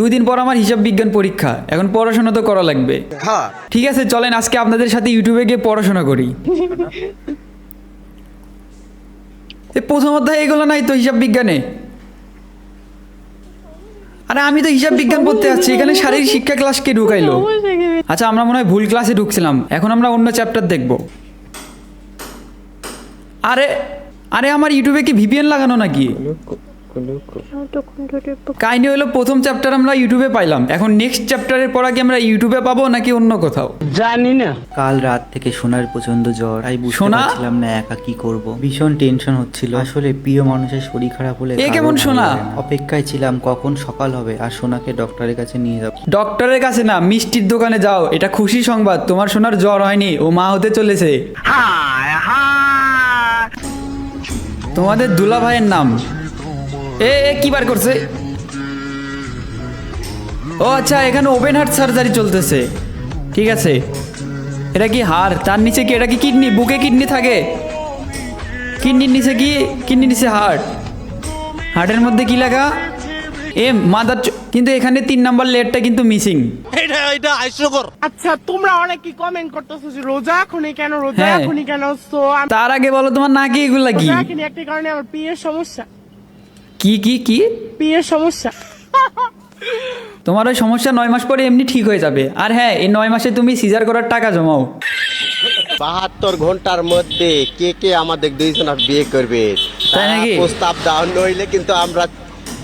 দুই দিন পর আমার হিসাব বিজ্ঞান পরীক্ষা। এখন পড়াশোনা তো করা লাগবে। হ্যাঁ। ঠিক আছে চলেন আজকে আপনাদের সাথে ইউটিউবে গিয়ে পড়াশোনা করি। এই প্রথম অধ্যায় এগুলো নাই তো হিসাব বিজ্ঞানে? আরে আমি তো হিসাব বিজ্ঞান পড়তে যাচ্ছি এখানে শারীরিক শিক্ষা ক্লাস কে ঢুকাইলো? আচ্ছা আমরা মনে হয় ভুল ক্লাসে ঢুকছিলাম এখন আমরা অন্য চ্যাপ্টার দেখব। আরে আরে আমার ইউটিউবে কি ভিপিএন লাগানো নাকি? কাহিনী হলো প্রথম চ্যাপ্টার আমরা ইউটিউবে পাইলাম। এখন নেক্সট চ্যাপ্টারের পর কি আমরা ইউটিউবে পাবো নাকি অন্য কোথাও? জানি না। কাল রাত থেকে সোনার প্রচণ্ড জ্বর। তাই বুঝতে? পারছিলাম না একা কি করব। ভীষণ টেনশন হচ্ছিল। আসলে প্রিয় মানুষের শরীর খারাপ হলে এ কেমন সোনা? অপেক্ষায় ছিলাম কখন সকাল হবে আর সোনাকে ডক্টরের কাছে নিয়ে যাব। ডক্টরের কাছে না মিষ্টির দোকানে যাও। এটা খুশি সংবাদ। তোমার সোনার জ্বর হয়নি। ও মা হতে চলেছে। তোমাদের দুলা ভাইয়ের নাম? এ কি বার করছে? ও আচ্ছা এখানে ওপেন হার্ট সার্জারি চলতেছে। ঠিক আছে। এটা কি হাড়? তার নিচে কি এটা কি কিডনি? বুকে কিডনি থাকে? কিডনির নিচে কি? কিডনির নিচে হার্ট হার্টের মধ্যে কি লেখা? এ মাদার কিন্তু এখানে তিন নাম্বার লেটটা কিন্তু মিসিং এটা আচ্ছা তোমরা অনেকে কমেন্ট করতেছো যে রোজা এখনই কেন? রোজা হ্যাঁ। এখনই কেন? তো তার আগে বলো তোমার নাকি এগুলা কি? একটা কারণে আমার পিয়ের সমস্যা। কি কি কি? বিয়ের সমস্যা। তোমার ওই সমস্যা নয় মাস পরে এমনি ঠিক হয়ে যাবে। আর হ্যাঁ এই নয় মাসে তুমি সিজার করার টাকা জমাও। বাহাত্তর ঘণ্টার মধ্যে কে কে আমাদের দুইজন বিয়ে করবে? তাই নাকি? প্রস্তাব দেওয়া নইলে কিন্তু আমরা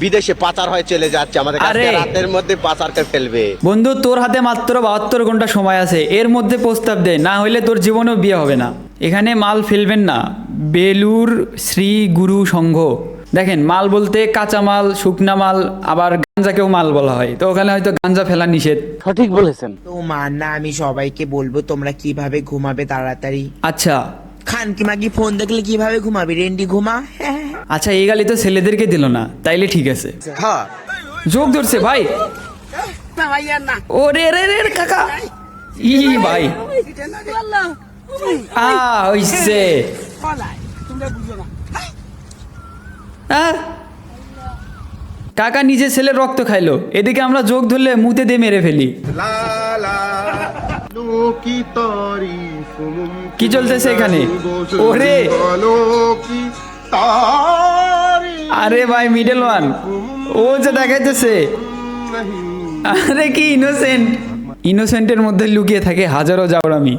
বিদেশে পাচার হয়ে চলে যাচ্ছে। আমাদের কাছে আরে। রাতের মধ্যে পাচার করে ফেলবে। বন্ধু তোর হাতে মাত্র বাহাত্তর ঘণ্টা সময় আছে। এর মধ্যে প্রস্তাব দে না হলে তোর জীবনেও বিয়ে হবে না। এখানে মাল ফেলবেন না। বেলুর শ্রী গুরু সংঘ। দেখেন মাল বলতে কাঁচা মাল শুকনা মাল আবার গাঞ্জাকেও মাল বলা হয়। তো ওখানে হয়তো গাঞ্জা ফেলা নিষেধ। সঠিক বলেছেন। তো মান না আমি সবাইকে বলব তোমরা কীভাবে ঘুমাবে তাড়াতাড়ি। আচ্ছা। খান কি মাগি ফোন দেখলে কীভাবে ঘুমাবি? রেন্ডি ঘুমা। আচ্ছা এই গালি তো ছেলেদেরকে দিল না তাইলে ঠিক আছে। হ্যাঁ। যোগ ধরছে ভাই। ও রে রে রে রে, কাকা। ই ভাই। আ হইছে। আহ? কাকা নিজে ছেলে রক্ত খাইলো। এদিকে আমরা যোগ ধরলে মুতে দিয়ে মেরে ফেলি। কি চলতেছে এখানে? ওরে! আরে ভাই মিডল ওয়ান ও যে দেখাইতেছে। আরে কি ইনোসেন্ট ইনোসেন্টের মধ্যে লুকিয়ে থাকে হাজারো জাউরামি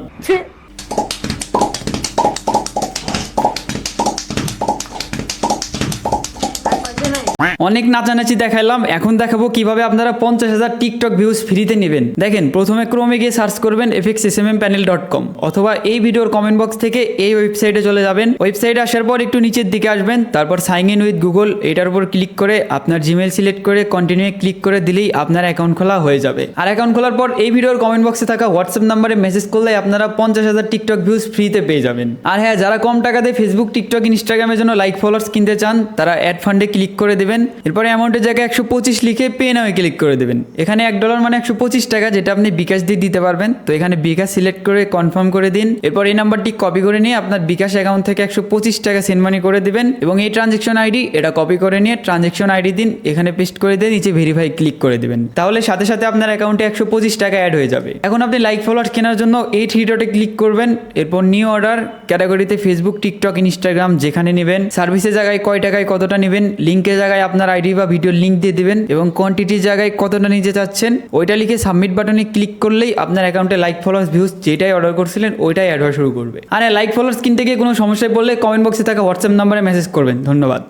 অনেক নাচানাচি দেখাইলাম, এখন দেখাবো কীভাবে আপনারা পঞ্চাশ হাজার টিকটক ভিউজ ফ্রিতে নেবেন। দেখেন, প্রথমে ক্রমে গিয়ে সার্চ করবেন FX S M M panel dot com অথবা এই ভিডিওর কমেন্ট বক্স থেকে এই ওয়েবসাইটে চলে যাবেন। ওয়েবসাইটে আসার পর একটু নিচের দিকে আসবেন, তারপর সাইন ইন উইথ গুগল এটার উপর ক্লিক করে আপনার জিমেল সিলেক্ট করে কন্টিনিউ ক্লিক করে দিলেই আপনার অ্যাকাউন্ট খোলা হয়ে যাবে। আর অ্যাকাউন্ট খোলার পর এই ভিডিওর কমেন্ট বক্সে থাকা হোয়াটসঅ্যাপ নাম্বারে মেসেজ করলে আপনারা পঞ্চাশ হাজার টিকটক ভিউজ ফ্রিতে পেয়ে যাবেন। আর হ্যাঁ যারা কম টাকাতে ফেসবুক টিকটক ইনস্টাগ্রামের জন্য লাইক ফলোয়ার্স কিনতে চান, তারা অ্যাড ফান্ডে ক্লিক করে দেবেন। এরপরে অ্যামাউন্টের জায়গায় একশো পঁচিশ লিখে পে নামে ক্লিক করে দেবেন। এখানে এক ডলার মানে একশো পঁচিশ টাকা যেটা আপনি বিকাশ দিয়ে দিতে পারবেন। তো এখানে বিকাশ সিলেক্ট করে কনফার্ম করে দিন। এরপর এই নাম্বারটি কপি করে নিয়ে আপনার বিকাশ অ্যাকাউন্ট থেকে একশো পঁচিশ টাকা সেন্ড মানি করে দেবেন এবং এই ট্রানজেকশন আইডি এটা কপি করে নিয়ে ট্রানজেকশন আইডি দিন এখানে পেস্ট করে দিয়ে নিচে ভেরিফাই ক্লিক করে দিবেন। তাহলে সাথে সাথে আপনার অ্যাকাউন্টে একশো পঁচিশ টাকা অ্যাড হয়ে যাবে। এখন আপনি লাইক ফলোয়ার্স কেনার জন্য এই থ্রি ডটে ক্লিক করবেন। এরপর নিউ অর্ডার ক্যাটাগরিতে ফেসবুক টিকটক ইনস্টাগ্রাম যেখানে নেবেন। সার্ভিসের জায়গায় কয় টাকায় কতটা নেবেন? লিঙ্কের জায়গায় আপনার আইডি বা ভিডিও লিঙ্ক দিয়ে দেবেন এবং কোয়ান্টিটির জায়গায় কতটা নিতে চাচ্ছেন ওইটা লিখে সাবমিট বাটনে ক্লিক করলেই আপনার অ্যাকাউন্টে লাইক ফলোয়ার্স ভিউজ যেটাই অর্ডার করছিলেন, ওইটাই অ্যাড শুরু করবে। আর লাইক ফলোয়ার্স কিনতে গিয়ে কোনো সমস্যায় পড়লে কমেন্ট বক্সে থাকা হোয়াটসঅ্যাপ নাম্বারে মেসেজ করবেন। ধন্যবাদ।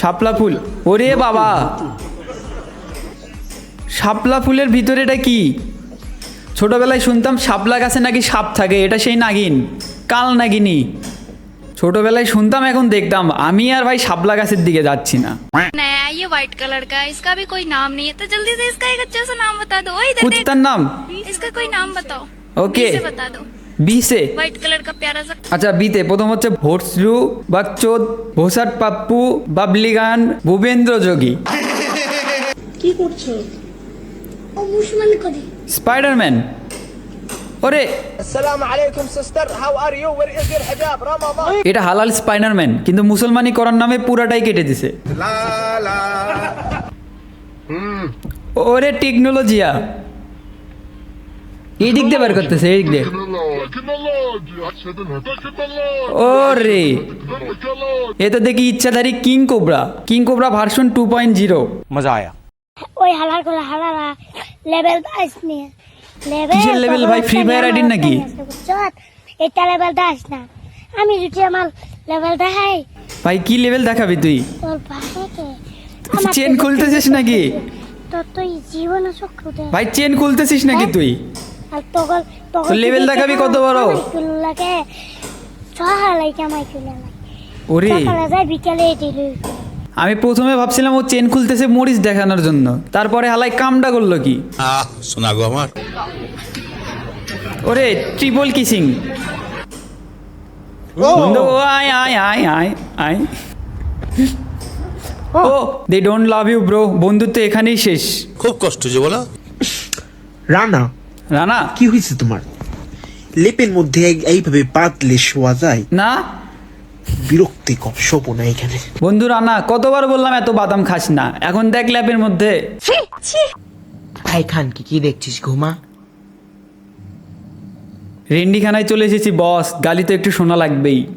শাপলা ফুল। ওরে বাবা! শাপলা ফুলের ভিতরে এটা কি? ছোটবেলায় শুনতাম শাপলা গাছে নাকি সাপ থাকে, এটা সেই নাগিন। কাল নাগিনী। ছোটবেলায় শুনতাম এখন দেখতাম আমি আর ভাই শাপলা গাছের দিকে যাচ্ছি না नया है ये व्हाइट कलर का है इसका भी कोई नाम नहीं है तो जल्दी से इसका एक अच्छा सा नाम बता दो ओए इधर देख কুত্তার नाम इसका कोई नाम बताओ ओके इसे बता दो বিসে व्हाइट कलर का प्यारा सा আচ্ছা বিতে প্রথম হচ্ছে ভোটসরু বাকচোদ ভোসাট পাপ্পু বাবলি গান ভূপেন্দ্র যোগী কি করছো অবশ্যই করি স্পাইডারম্যান ওরে। আসসালামু আলাইকুম sister how are you where is your hijab Ramadan এটা হালাল স্পাইডারম্যান কিন্তু মুসলমানি করার নামে পুরাটাই কেটে দিছে। ওরে টেকনোলজিয়া। এই দিক দিয়ে বের করতেছে এই দিক দিয়ে। ওরে। এ তো দেখি ইচ্ছাধারী king cobra. King cobra version two point zero মজা আয়া। ওই হালার করে হালারা লেভেল দাস নিয়ে। কিসের level ভাই? Free Fire ID নাকি? এটা লেভেল দাস না। আমি যদি আমার লেভেল দেখাই ভাই কি লেভেল দেখাবি তুই? চেন খুলতেছিস নাকি? তোর তুই জীবন ভাই চেন খুলতেছিস নাকি তুই? level দেখাবি কত বড়? লাগে। সহালাই কামাই তুলে ওরে। সকালে যায় বিকালে দিল আমি প্রথমে ভাবছিলাম ও চেন খুলতেছে মরিচ দেখানোর জন্য। তারপরে হালাই কামটা করল কি? আহ শোনা গো আমার। ওরে ট্রিপল কিসিং বন্ধু ও আয় আয় আয় আয় আয়। ও। They don't love you bro বন্ধুত্ব এখানেই শেষ। খুব কষ্ট যে বলো। রানা রানা? কি হয়েছে তোমার? লেপের মধ্যে এইভাবে পাতলে শোয়া যায়? না। বিরক্তিকর শোবো না এখানে। বন্ধু রানা কতবার বললাম এত বাদাম খাস না। এখন দেখ ল্যাপের মধ্যে। ভাই খান কি কি দেখছিস? ঘুমা। রেন্ডিখানায় চলে এসেছি বস। গালি তো একটু শোনা লাগবেই।